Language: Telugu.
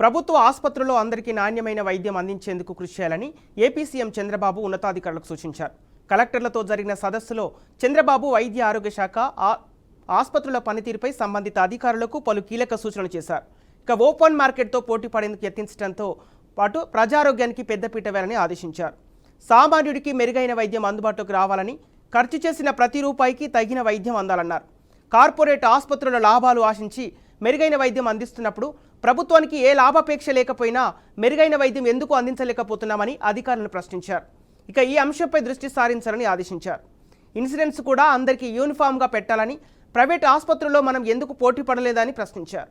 ప్రభుత్వ ఆసుపత్రుల్లో అందరికీ నాణ్యమైన వైద్యం అందించేందుకు కృషి చేయాలని ఏపీ సీఎం చంద్రబాబు ఉన్నతాధికారులకు సూచించారు. కలెక్టర్లతో జరిగిన సదస్సులో చంద్రబాబు వైద్య ఆరోగ్య శాఖ ఆసుపత్రుల పనితీరుపై సంబంధిత అధికారులకు పలు కీలక సూచనలు చేశారు. ఇక ఓపెన్ మార్కెట్తో పోటీ పడేందుకు యత్నించడంతో పాటు ప్రజారోగ్యానికి పెద్దపీట వేయాలని ఆదేశించారు. సామాన్యుడికి మెరుగైన వైద్యం అందుబాటులోకి రావాలని ఖర్చు చేసిన ప్రతి రూపాయికి తగిన వైద్యం అందాలన్నారు. కార్పొరేట్ ఆసుపత్రుల లాభాలు ఆశించి మెరుగైన వైద్యం అందిస్తున్నప్పుడు ప్రభుత్వానికి ఏ లాభాపేక్ష లేకపోయినా మెరుగైన వైద్యం ఎందుకు అందించలేకపోతున్నామని అధికారులను ప్రశ్నించారు. ఇక ఈ అంశంపై దృష్టి సారించాలని ఆదేశించారు. ఇన్సూరెన్స్ కూడా అందరికీ యూనిఫామ్గా పెట్టాలని ప్రైవేట్ ఆసుపత్రుల్లో మనం ఎందుకు పోటీ పడలేదని ప్రశ్నించారు.